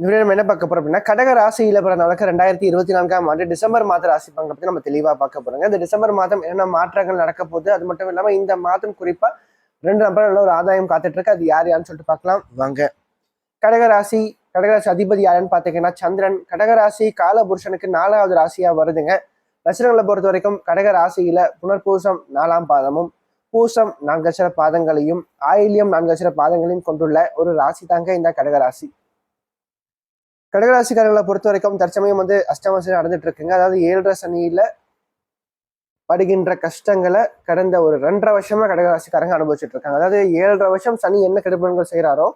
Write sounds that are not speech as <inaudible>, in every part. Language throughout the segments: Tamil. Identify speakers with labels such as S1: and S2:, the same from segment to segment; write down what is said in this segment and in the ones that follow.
S1: இந்த நம்ம என்ன பார்க்க போறோம் அப்படின்னா கடக ராசியில பிறந்தவங்களுக்கு ரெண்டாயிரத்தி இருபத்தி நான்காம் ஆண்டு டிசம்பர் மாத ராசி பங்கை பத்தி நம்ம தெளிவா பார்க்க போறோங்க. இந்த டிசம்பர் மாதம் என்ன மாற்றங்கள் நடக்க போகுது? அது மட்டும் இல்லாம இந்த மாதம் குறிப்பா ரெண்டு நம்பர் நல்ல ஒரு ஆதாயம் காத்துட்டு இருக்கு. அது யார் யாருன்னு சொல்லிட்டு பார்க்கலாம். வாங்க. கடகராசி கடகராசி அதிபதி யாருன்னு பார்த்தீங்கன்னா சந்திரன். கடகராசி காலபுருஷனுக்கு நாலாவது ராசியா வருதுங்க. லட்சணங்களை பொறுத்த வரைக்கும் கடக ராசியில புனர்பூசம் நாலாம் பாதமும் பூசம் நான்கு அச்சர பாதங்களையும் ஆயில்யம் நான்கு அச்சர பாதங்களையும் கொண்டுள்ள ஒரு ராசி தாங்க இந்த கடகராசி கடகராசிக்காரர்களை பொறுத்த வரைக்கும் தற்சமயம் வந்து அஷ்டமசனை நடந்துட்டு இருக்குங்க. அதாவது ஏழரை சனியில படுகின்ற கஷ்டங்களை கடந்த ஒரு ரெண்டரை வருஷமா கடகராசிக்காரங்க அனுபவிச்சுட்டு இருக்காங்க. அதாவது ஏழரை வருஷம் சனி என்ன கெடுபலன்கள் செய்கிறாரோ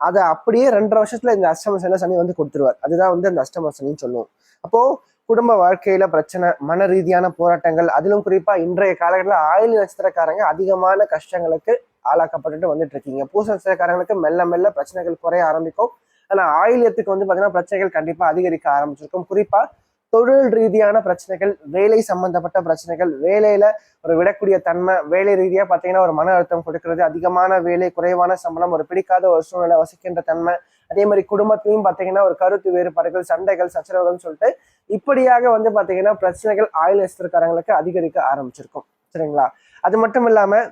S1: அதை அப்படியே ரெண்டரை வருஷத்துல இந்த அஷ்டம சனி சனி வந்து கொடுத்துருவார். அதுதான் வந்து அந்த அஷ்டம சனின்னு சொல்லுவோம். அப்போ குடும்ப வாழ்க்கையில பிரச்சனை மன ரீதியான போராட்டங்கள் அதிலும் குறிப்பா இன்றைய காலகட்டத்தில் ஆயுள் நட்சத்திரக்காரங்க அதிகமான கஷ்டங்களுக்கு ஆளாக்கப்பட்டுட்டு வந்துட்டு இருக்கீங்க. பூச நட்சத்திரக்காரங்களுக்கு மெல்ல மெல்ல பிரச்சனைகள் குறைய ஆரம்பிக்கும். ஆனால் ஆயில்யத்துக்கு வந்து பார்த்தீங்கன்னா பிரச்சனைகள் கண்டிப்பாக அதிகரிக்க ஆரம்பிச்சிருக்கும். குறிப்பாக தொழில் ரீதியான பிரச்சனைகள் வேலை சம்பந்தப்பட்ட பிரச்சனைகள் வேலையில ஒரு விடக்கூடிய தன்மை வேலை ரீதியா பாத்தீங்கன்னா ஒரு மன அழுத்தம் கொடுக்கிறது அதிகமான வேலை குறைவான சம்பளம் ஒரு பிடிக்காத ஒரு சூழ்நிலை வசிக்கின்ற தன்மை அதே மாதிரி குடும்பத்திலையும் பாத்தீங்கன்னா ஒரு கருத்து வேறுபாடுகள் சண்டைகள் சச்சரவுகள்னு சொல்லிட்டு இப்படியாக வந்து பாத்தீங்கன்னா பிரச்சனைகள் ஆயுள் நட்சத்திரக்காரங்களுக்கு அதிகரிக்க ஆரம்பிச்சிருக்கும். சரிங்களா? அது மட்டும் இல்லாம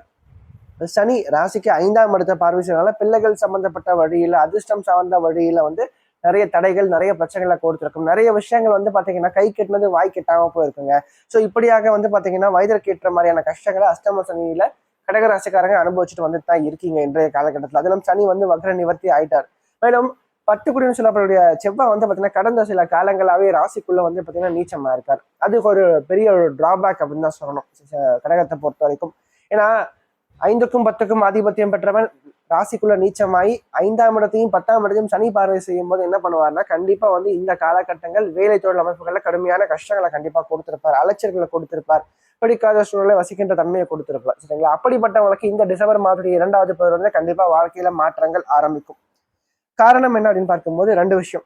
S1: சனி ராசிக்கு ஐந்தாம் இடத்த பார்வைச்சனால பிள்ளைகள் சம்பந்தப்பட்ட வழியில அதிர்ஷ்டம் சார்ந்த வழியில வந்து நிறைய தடைகள் நிறைய பிரச்சனைகளை கொடுத்துருக்கும். நிறைய விஷயங்கள் வந்து பாத்தீங்கன்னா கை கெட்டினது வாய் கெட்டாம போயிருக்குங்க. ஸோ இப்படியாக வந்து பாத்தீங்கன்னா வயதிற்கு ஏற்ற மாதிரியான கஷ்டங்களை அஷ்டம சனியில கடகராசிக்காரங்க அனுபவிச்சுட்டு வந்துட்டு தான் இருக்கீங்க இன்றைய காலகட்டத்தில். அதிலும் சனி வந்து வக்ர நிவர்த்தி ஆயிட்டார். மேலும் பத்து சொல்லப்படக்கூடிய செவ்வாய் வந்து பார்த்தீங்கன்னா கடந்த சில காலங்களாவே ராசிக்குள்ள வந்து பார்த்தீங்கன்னா நீச்சமா இருக்கார். அதுக்கு ஒரு பெரிய ஒரு டிராபேக் அப்படின்னு தான் சொல்லணும். கடகத்தை பொறுத்த வரைக்கும் ஏன்னா ஐந்துக்கும் பத்துக்கும் ஆதிபத்தியம் பெற்றவன் ராசிக்குள்ள நீச்சமாயி ஐந்தாம் இடத்தையும் பத்தாம் இடத்தையும் சனி பார்வை செய்யும் போது என்ன பண்ணுவார்னா கண்டிப்பா வந்து இந்த காலகட்டங்கள் வேலை தொழில் அமைப்புகள்ல கடுமையான கஷ்டங்களை கண்டிப்பா கொடுத்திருப்பார். அலைச்சல்களை கொடுத்திருப்பார். பிடிக்காத சூழ்நிலை வசிக்கின்ற தன்மையை கொடுத்திருப்பார். சரிங்களா? அப்படிப்பட்டவங்களுக்கு இந்த டிசம்பர் மாதத்துடைய இரண்டாவது பருவம் வந்து கண்டிப்பா வாழ்க்கையில மாற்றங்கள் ஆரம்பிக்கும். காரணம் என்ன அப்படின்னு பார்க்கும்போது ரெண்டு விஷயம்.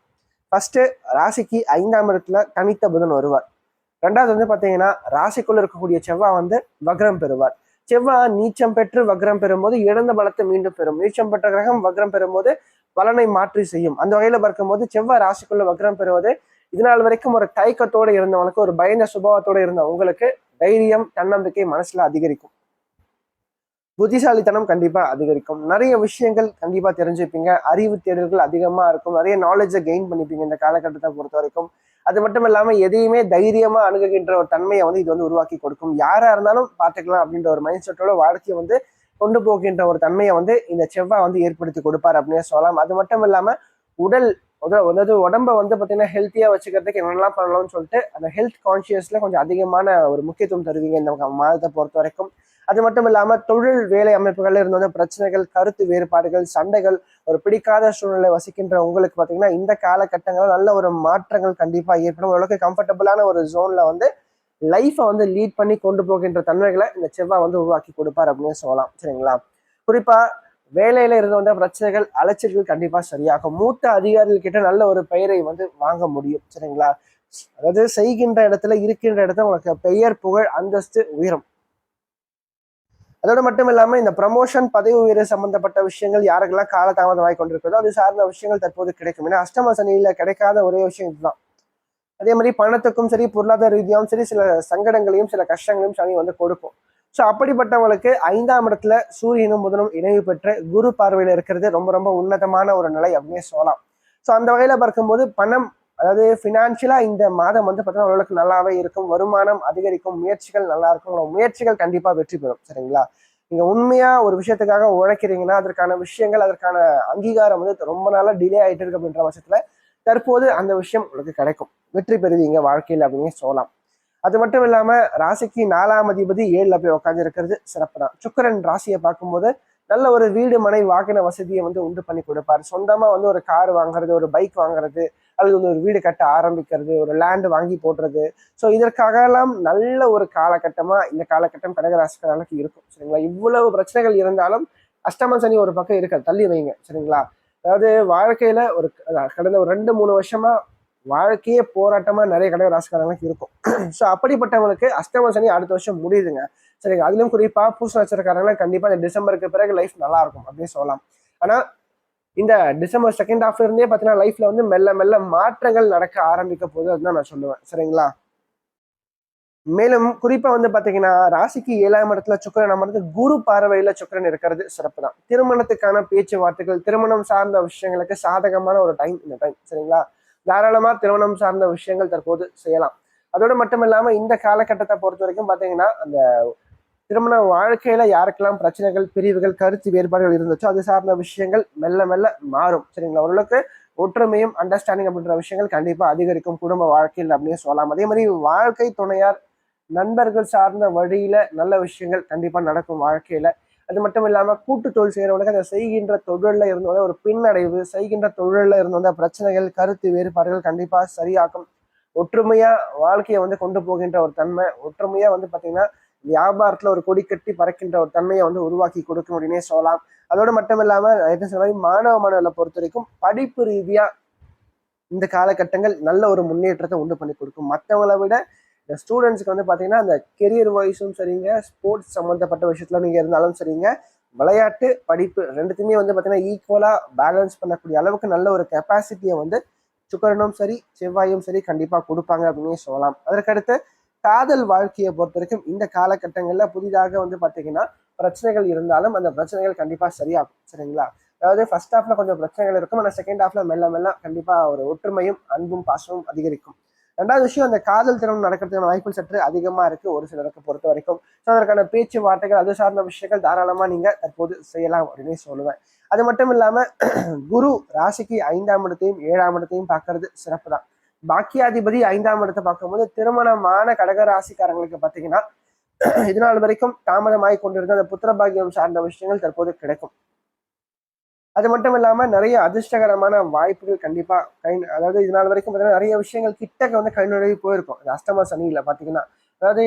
S1: ஃபர்ஸ்ட் ராசிக்கு ஐந்தாம் இடத்துல தனித்த புதன் வருவார். ரெண்டாவது வந்து பாத்தீங்கன்னா ராசிக்குள்ள இருக்கக்கூடிய செவ்வாய் வந்து வக்ரம் பெறுவார். செவ்வாய் நீச்சம் பெற்று வக்ரம் பெறும்போது இழந்த பலத்தை மீண்டும் பெறும். நீச்சம் பெற்ற கிரகம் வக்ரம் பெறும்போது பலனை மாற்றி செய்யும். அந்த வகையில பார்க்கும்போது செவ்வாய் ராசிக்குள்ள வக்ரம் பெறுவது இதனால் வரைக்கும் ஒரு தயக்கத்தோடு இருந்தவங்களுக்கு ஒரு பயந்த சுபாவத்தோடு இருந்த உங்களுக்கு தைரியம் தன்னம்பிக்கை மனசுல அதிகரிக்கும். புத்திசாலித்தனம் கண்டிப்பா அதிகரிக்கும். நிறைய விஷயங்கள் கண்டிப்பா தெரிஞ்சுப்பீங்க. அறிவு தேடல்கள் அதிகமா இருக்கும். நிறைய நாலேஜை கெயின் பண்ணிப்பீங்க இந்த காலகட்டத்தை பொறுத்த வரைக்கும். அது மட்டும் இல்லாமல் எதையுமே தைரியமாக அணுகுகின்ற ஒரு தன்மையை வந்து இது வந்து உருவாக்கி கொடுக்கும். யாராக இருந்தாலும் பார்த்துக்கலாம் அப்படின்ற ஒரு மைண்ட் செட்டோட வாழ்க்கையை வந்து கொண்டு போகின்ற ஒரு தன்மையை வந்து இந்த செவ்வாய் வந்து ஏற்படுத்தி கொடுப்பார் அப்படின்னு சொல்லலாம். அது மட்டும் இல்லாமல் உடல் அதாவது உடம்ப வந்து பார்த்தீங்கன்னா ஹெல்த்தியாக வச்சுக்கிறதுக்கு என்னெல்லாம் பண்ணலாம்னு சொல்லிட்டு அந்த ஹெல்த் கான்சியஸில் கொஞ்சம் அதிகமான ஒரு முக்கியத்துவம் தருவீங்க இந்த மாதத்தை பொறுத்த வரைக்கும். அது மட்டும் இல்லாமல் தொழில் வேலை அமைப்புகள்ல இருந்து வந்து பிரச்சனைகள் கருத்து வேறுபாடுகள் சண்டைகள் ஒரு பிடிக்காத சூழ்நிலை வசிக்கின்ற உங்களுக்கு பார்த்தீங்கன்னா இந்த காலகட்டங்களில் நல்ல ஒரு மாற்றங்கள் கண்டிப்பாக ஏற்படும். ஓரளவுக்கு கம்ஃபர்டபுளான ஒரு ஜோனில் வந்து லைஃப்பை வந்து லீட் பண்ணி கொண்டு போகின்ற தன்மைகளை இந்த செவ்வாய் வந்து உருவாக்கி கொடுப்பார் அப்படின்னு சொல்லலாம். சரிங்களா? குறிப்பாக வேலையில இருந்து வந்த பிரச்சனைகள் அலைச்சல்கள் கண்டிப்பா சரியாகும். மூத்த அதிகாரிகள் கிட்ட நல்ல ஒரு பெயரை வந்து வாங்க முடியும். சரிங்களா? அதாவது செய்கின்ற இடத்துல இருக்கின்ற இடத்துல உங்களுக்கு பெயர் புகழ் அந்தஸ்து உயரும். அதோடு மட்டும் இல்லாமல் இந்த ப்ரமோஷன் பதவி உயர்வு சம்பந்தப்பட்ட விஷயங்கள் யாருக்கெல்லாம் காலதாமதமாகி கொண்டிருக்கிறதோ அது சார்ந்த விஷயங்கள் தற்போது கிடைக்கும். ஏன்னா அஷ்டம சனியில் கிடைக்காத ஒரே விஷயம் இதுதான். அதே மாதிரி பணத்துக்கும் சரி பொருளாதார ரீதியாகவும் சரி சில சங்கடங்களையும் சில கஷ்டங்களையும் சனி வந்து கொடுக்கும். ஸோ அப்படிப்பட்டவங்களுக்கு ஐந்தாம் இடத்துல சூரியனும் புதனும் இணைவு பெற்று குரு பார்வையில் இருக்கிறது ரொம்ப ரொம்ப உன்னதமான ஒரு நிலை அப்படின்னு சொல்லலாம். ஸோ அந்த வகையில் பார்க்கும்போது பணம் அதாவது ஃபினான்ஷியலாக இந்த மாதம் வந்து பார்த்தீங்கன்னா ஓரளவுக்கு நல்லாவே இருக்கும். வருமானம் அதிகரிக்கும். முயற்சிகள் நல்லா இருக்கும். முயற்சிகள் கண்டிப்பாக வெற்றி பெறும். சரிங்களா? நீங்கள் உண்மையாக ஒரு விஷயத்துக்காக உழைக்கிறீங்கன்னா அதற்கான விஷயங்கள் அதற்கான அங்கீகாரம் வந்து ரொம்ப நாளாக டிலே ஆகிட்டு இருக்கு அப்படின்ற பட்சத்தில் தற்போது அந்த விஷயம் உங்களுக்கு கிடைக்கும். வெற்றி பெறுவீங்க வாழ்க்கையில் அப்படின்னு சொல்லலாம். அது மட்டும் இல்லாமல் ராசிக்கு நாலாம் அதிபதி ஏழில் போய் உட்காந்து இருக்கிறது சிறப்பு தான். சுக்கரன் ராசியை பார்க்கும்போது நல்ல ஒரு வீடு மனை வாகன வசதியை வந்து உண்டு பண்ணி கொடுப்பார். சொந்தமாக வந்து ஒரு கார் வாங்குறது ஒரு பைக் வாங்குறது அல்லது வந்து ஒரு வீடு கட்ட ஆரம்பிக்கிறது ஒரு லேண்ட் வாங்கி போடுறது. ஸோ இதற்காகலாம் நல்ல ஒரு காலகட்டமாக இந்த காலகட்டம் கடகராசிக்காரர்களுக்கு இருக்கும். சரிங்களா? இவ்வளவு பிரச்சனைகள் இருந்தாலும் அஷ்டம சனி ஒரு பக்கம் இருக்காது தள்ளி வைங்க. சரிங்களா? அதாவது வாழ்க்கையில் ஒரு கடந்த ஒரு ரெண்டு மூணு வருஷமா வாழ்க்கையே போராட்டமாக நிறைய கடக ராசிக்காரங்களுக்கு இருக்கும். <clears throat> ஸோ அப்படிப்பட்டவங்களுக்கு அஷ்டம சனி அடுத்த வருஷம் முடியுதுங்க. சரிங்க? அதுலயும் குறிப்பாக பூச நட்சத்திரக்காரங்களாம் கண்டிப்பாக இந்த டிசம்பருக்கு பிறகு லைஃப் நல்லா இருக்கும். அப்படின்னு சொல்லலாம். ஆனால் இந்த டிசம்பர் செகண்ட் ஹாஃப்ல இருந்தே பார்த்தீங்கன்னா லைஃப்ல வந்து மெல்ல மெல்ல மாற்றங்கள் நடக்க ஆரம்பிக்க போகுது. அதுதான் நான் சொல்லுவேன். சரிங்களா? மேலும் குறிப்பா வந்து பாத்தீங்கன்னா ராசிக்கு ஏழாம் இடத்துல சுக்கரன் அமர்ந்து குரு பார்வையில சுக்கரன் இருக்கிறது சிறப்பு தான். திருமணத்துக்கான பேச்சுவார்த்தைகள் திருமணம் சார்ந்த விஷயங்களுக்கு சாதகமான ஒரு டைம் இந்த டைம் சரிங்களா? தாராளமா திருமணம் சார்ந்த விஷயங்கள் தற்போது செய்யலாம். அதோடு மட்டும் இல்லாம இந்த காலகட்டத்தை பொறுத்த வரைக்கும் பாத்தீங்கன்னா அந்த திருமண வாழ்க்கையில யாருக்கெல்லாம் பிரச்சனைகள் பிரிவுகள் கருத்து வேறுபாடுகள் இருந்துச்சோ அது சார்ந்த விஷயங்கள் மெல்ல மெல்ல மாறும். சரிங்களா? ஓரளவுக்கு ஒற்றுமையும் அண்டர்ஸ்டாண்டிங் அப்படின்ற விஷயங்கள் கண்டிப்பா அதிகரிக்கும் குடும்ப வாழ்க்கையில் அப்படின்னு சொல்லலாம். அதே மாதிரி வாழ்க்கை துணையார் நண்பர்கள் சார்ந்த வழியில நல்ல விஷயங்கள் கண்டிப்பா நடக்கும் வாழ்க்கையில. அது மட்டும் இல்லாம கூட்டு தொழில் செய்யறவங்களுக்கு அந்த செய்கின்ற தொழில இருந்து ஒரு பின்னடைவு செய்கின்ற தொழில இருந்து வந்த பிரச்சனைகள் கருத்து வேறுபாடுகள் கண்டிப்பா சரியாக்கும் ஒற்றுமையா வாழ்க்கையை வந்து கொண்டு போகின்ற ஒரு தன்மை ஒற்றுமையா வந்து பாத்தீங்கன்னா வியாபாரத்துல ஒரு கொடி கட்டி பறக்கின்ற ஒரு தன்மையை வந்து உருவாக்கி கொடுக்கும் அப்படின்னே சொல்லலாம். அதோடு மட்டும் இல்லாம என்ன சொல்ல மாணவ மாணவர்களை பொறுத்த வரைக்கும் படிப்பு ரீதியா இந்த காலகட்டங்கள் நல்ல ஒரு முன்னேற்றத்தை உண்டு பண்ணி கொடுக்கும். மற்றவங்களை விட இந்த ஸ்டூடெண்ட்ஸ்க்கு வந்து பார்த்தீங்கன்னா அந்த கெரியர் வைஸும் சரிங்க ஸ்போர்ட்ஸ் சம்மந்தப்பட்ட விஷயத்துல நீங்கள் இருந்தாலும் சரிங்க விளையாட்டு படிப்பு ரெண்டுத்தையுமே வந்து பார்த்தீங்கன்னா ஈக்குவலாக பேலன்ஸ் பண்ணக்கூடிய அளவுக்கு நல்ல ஒரு கெப்பாசிட்டியை வந்து சுக்கரனும் சரி செவ்வாயும் சரி கண்டிப்பாக கொடுப்பாங்க அப்படின்னு சொல்லலாம். அதற்கடுத்து காதல் வாழ்க்கையை பொறுத்த வரைக்கும் இந்த காலகட்டங்களில் புதிதாக வந்து பார்த்தீங்கன்னா பிரச்சனைகள் இருந்தாலும் அந்த பிரச்சனைகள் கண்டிப்பாக சரியாகும். சரிங்களா? அதாவது ஃபர்ஸ்ட் ஹாஃப்ல கொஞ்சம் பிரச்சனைகள் இருக்கும். ஆனால் செகண்ட் ஹாஃப்ல மெல்ல மெல்ல கண்டிப்பாக ஒரு ஒற்றுமையும் அன்பும் பாசமும் அதிகரிக்கும். ரெண்டாவது விஷயம் அந்த காதல் திருமணம் நடக்கிறதுக்கான வாய்ப்புகள் சற்று அதிகமாக இருக்கு ஒரு சிலருக்கு பொறுத்த வரைக்கும். ஸோ அதற்கான பேச்சுவார்த்தைகள் அது சார்ந்த விஷயங்கள் தாராளமாக நீங்கள் தற்போது செய்யலாம் அப்படின்னு சொல்லுவேன். அது மட்டும் இல்லாமல் குரு ராசிக்கு ஐந்தாம் இடத்தையும் ஏழாம் இடத்தையும் பார்க்கறது சிறப்பு தான் பாக்கியாதிபதி ஐந்தாம் இடத்தை பார்க்கும்போது திருமணமான கடக ராசிக்காரங்களுக்கு பார்த்தீங்கன்னா இதனால் வரைக்கும் தாமதமாகி கொண்டிருந்த அந்த புத்திரபாகியம் சார்ந்த விஷயங்கள் தற்போது கிடைக்கும். அது மட்டும் இல்லாம நிறைய அதிர்ஷ்டகரமான வாய்ப்புகள் கண்டிப்பா கை அதாவது இதனால் வரைக்கும் பார்த்தீங்கன்னா நிறைய விஷயங்கள் கிட்டக்க வந்து கை நுழைவு போயிருக்கும். அஷ்டமா சனியில் பார்த்தீங்கன்னா. அதாவது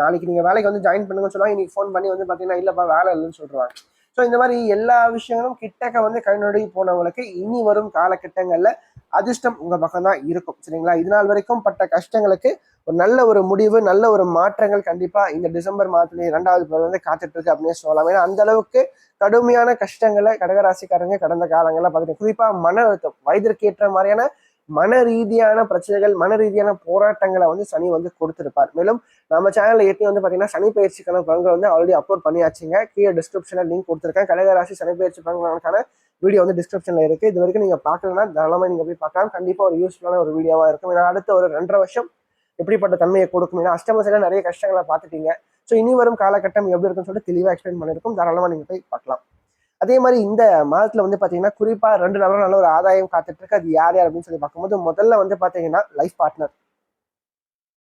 S1: நாளைக்கு நீங்க வேலைக்கு வந்து ஜாயின் பண்ணுங்கன்னு சொன்னா இன்னைக்கு ஃபோன் பண்ணி வந்து பாத்தீங்கன்னா இல்லப்பா வேலை இல்லைன்னு சொல்றாங்க. ஸோ இந்த மாதிரி எல்லா விஷயங்களும் கிட்டக்க வந்து கை நுழைவு போனவங்களுக்கு இனி வரும் காலகட்டங்கள்ல அதிர்ஷ்டம் உங்க பக்கம் தான் இருக்கும் சரிங்களா? இது நாள் வரைக்கும் பட்ட கஷ்டங்களுக்கு ஒரு நல்ல ஒரு முடிவு நல்ல ஒரு மாற்றங்கள் கண்டிப்பா இந்த டிசம்பர் மாதத்துலேயே இரண்டாவது பிறகு வந்து காத்துட்டு இருக்கு அப்படின்னு சொல்லலாம். ஏன்னா அந்த அளவுக்கு கடுமையான கஷ்டங்களை கடகராசிக்காரங்க கடந்த காலங்களில் பார்த்துட்டு குறிப்பா மன அழுத்தம் வயதிற்கு ஏற்ற மாதிரியான மன ரீதியான பிரச்சனைகள் மன ரீதியான போராட்டங்களை வந்து சனி வந்து கொடுத்துருப்பார். மேலும் நம்ம சேனல்ல ஏற்கனவே வந்து பாத்தீங்கன்னா சனி பயிற்சிக்கான பலன்கள் வந்து ஆல்ரெடி அப்லோட் பண்ணியாச்சுங்க. கீழே டிஸ்கிரிப்ஷன்ல லிங்க் கொடுத்துருக்கேன். கடகராசி சனி பயிற்சி பலன்களுக்கான வீடியோ வந்து டிஸ்கிரிப்ஷன்ல இருக்கு. இது வரைக்கும் நீங்க பார்க்கலன்னா தாராளமா நீங்க போய் பார்க்கலாம். கண்டிப்பா ஒரு யூஸ்ஃபுல்லான ஒரு வீடியோவா இருக்கும். ஏன்னா அடுத்த ஒரு ரெண்டரை வருஷம் எப்படிப்பட்ட தன்மையை கொடுக்கும். ஏன்னா அஷ்டம நிறைய கஷ்டங்களை பார்த்துட்டீங்க. ஸோ இனி வரும் காலகட்டம் எப்படி இருக்குன்னு சொல்லிட்டு தெளிவாக எக்ஸ்பிளைன் பண்ணியிருக்கும். தாராளமாக நீங்கள் போய் பார்க்கலாம். அதே மாதிரி இந்த மாதத்துல வந்து பார்த்தீங்கன்னா குறிப்பாக ரெண்டு நல்ல நல்ல ஒரு ஆதாயம் காத்துட்டு இருக்கு. அது யார் யார் அப்படின்னு சொல்லி பார்க்கும்போது முதல்ல வந்து பார்த்தீங்கன்னா லைஃப் பார்ட்னர்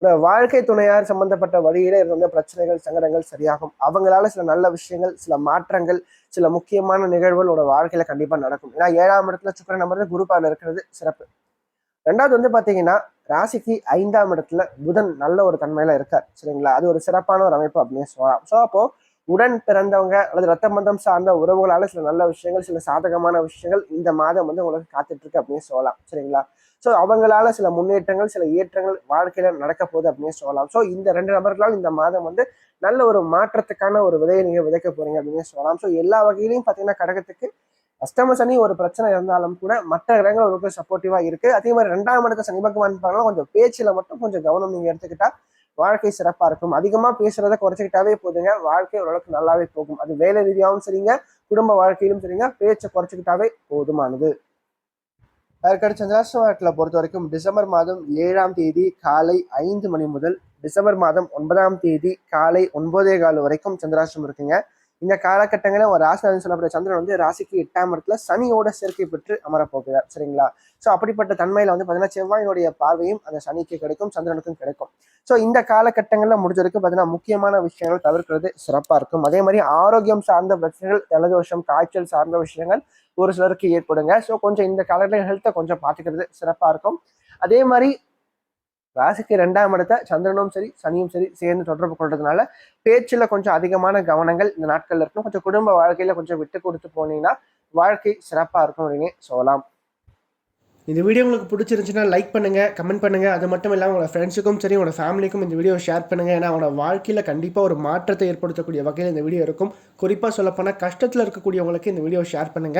S1: வாழ்க்கை துணையார் சம்பந்தப்பட்ட வழியில இருந்த பிரச்சனைகள் சங்கடங்கள் சரியாகும். அவங்களால சில நல்ல விஷயங்கள் சில மாற்றங்கள் சில முக்கியமான நிகழ்வுகளோட வாழ்க்கையில கண்டிப்பா நடக்கும். ஏன்னா ஏழாம் இடத்துல சுக்கரன் அமர்ந்து குருபால இருக்கிறது சிறப்பு. ரெண்டாவது வந்து பாத்தீங்கன்னா ராசிக்கு ஐந்தாம் இடத்துல புதன் நல்ல ஒரு தன்மையில இருக்கார். சரிங்களா? அது ஒரு சிறப்பான ஒரு அமைப்பு அப்படின்னு சொல்லலாம். ஸோ அப்போ உடன் பிறந்தவங்க அல்லது ரத்த மந்தம் சார்ந்த உறவுகளால சில நல்ல விஷயங்கள் சில சாதகமான விஷயங்கள் இந்த மாதம் வந்து உங்களுக்கு காத்துட்டு இருக்கு அப்படின்னு சொல்லலாம். சரிங்களா? ஸோ அவங்களால சில முன்னேற்றங்கள் சில ஏற்றங்கள் வாழ்க்கையில நடக்க போகுது அப்படின்னு சொல்லலாம். ஸோ இந்த ரெண்டு நபர்களால் இந்த மாதம் வந்து நல்ல ஒரு மாற்றத்துக்கான ஒரு விதையை நீங்க விதைக்க போறீங்க அப்படின்னு சொல்லலாம். ஸோ எல்லா வகையிலையும் பார்த்தீங்கன்னா கடகத்துக்கு அஷ்டம சனி ஒரு பிரச்சனை இருந்தாலும் கூட மற்ற கிரகங்கள் உங்களுக்கு சப்போர்ட்டிவா இருக்கு. அதே மாதிரி ரெண்டாம் இடத்த சனி பகவான் கொஞ்சம் பேச்சில் மட்டும் கொஞ்சம் கவனம் நீங்க எடுத்துக்கிட்டா வாழ்க்கை சிறப்பா இருக்கும். அதிகமா பேசுறத குறைச்சிக்கிட்டாவே போதுங்க. வாழ்க்கை ஓரளவுக்கு நல்லாவே போகும். அது வேலை ரீதியாகவும் சரிங்க. குடும்ப வாழ்க்கையிலும் சரிங்க. பேச்சை குறைச்சிக்கிட்டாவே போதுமானது. அதற்கடுத்து சந்திராசிரமத்தில் பொறுத்த வரைக்கும் டிசம்பர் மாதம் ஏழாம் தேதி காலை ஐந்து மணி முதல் டிசம்பர் மாதம் ஒன்பதாம் தேதி காலை ஒன்பதே கால் வரைக்கும் சந்திராசிரமம் இருக்குங்க. இந்த காலகட்டங்களில் ஒரு ராசி சொல்லப்பட்ட சந்திரன் வந்து ராசிக்கு எட்டாம் இடத்துல சனியோட சேர்க்கை பெற்று அமரப்போகிறார். சரிங்களா? ஸோ அப்படிப்பட்ட தன்மையில் வந்து பார்த்தீங்கன்னா செவ்வாயினுடைய பார்வையும் அந்த சனிக்கு கிடைக்கும் சந்திரனுக்கும் கிடைக்கும். ஸோ இந்த காலகட்டங்களில் முடிஞ்ச வரைக்கும் பார்த்தீங்கன்னா முக்கியமான விஷயங்கள் தவிர்க்கிறது சிறப்பாக இருக்கும். அதே மாதிரி ஆரோக்கியம் சார்ந்த பிரச்சனைகள் ஜலதோஷம் காய்ச்சல் சார்ந்த விஷயங்கள் ஒரு சிலருக்கு ஏற்படுங்க. ஸோ கொஞ்சம் இந்த காலகட்ட ஹெல்த்தை கொஞ்சம் பார்த்துக்கிறது சிறப்பாக இருக்கும். அதே மாதிரி ராசிக்கு ரெண்டாம் இடத்த சந்திரனும் சரி சனியும் சரி சேர்ந்து தொடர்பு கொள்றதுனால பேச்சில் கொஞ்சம் அதிகமான கவனங்கள் இந்த நாட்கள்ல இருக்கும் கொஞ்சம் குடும்ப வாழ்க்கையில கொஞ்சம் விட்டு கொடுத்து போனீங்கன்னா வாழ்க்கை சிறப்பாக இருக்கும் அப்படின்னு சொல்லலாம். இந்த வீடியோ உங்களுக்கு பிடிச்சிருந்துச்சுன்னா லைக் பண்ணுங்க கமெண்ட் பண்ணுங்க. அது மட்டும் இல்லாமல் உங்களோட ஃப்ரெண்ட்ஸுக்கும் சரி உங்களோட ஃபேமிலிக்கும் இந்த வீடியோ ஷேர் பண்ணுங்க. ஏன்னா அவங்களோட வாழ்க்கையில் கண்டிப்பாக ஒரு மாற்றத்தை ஏற்படுத்தக்கூடிய வகையில் இந்த வீடியோ இருக்கும். குறிப்பாக சொல்லப்போனால் கஷ்டத்தில் இருக்கக்கூடியவங்களுக்கு இந்த வீடியோ ஷேர் பண்ணுங்க.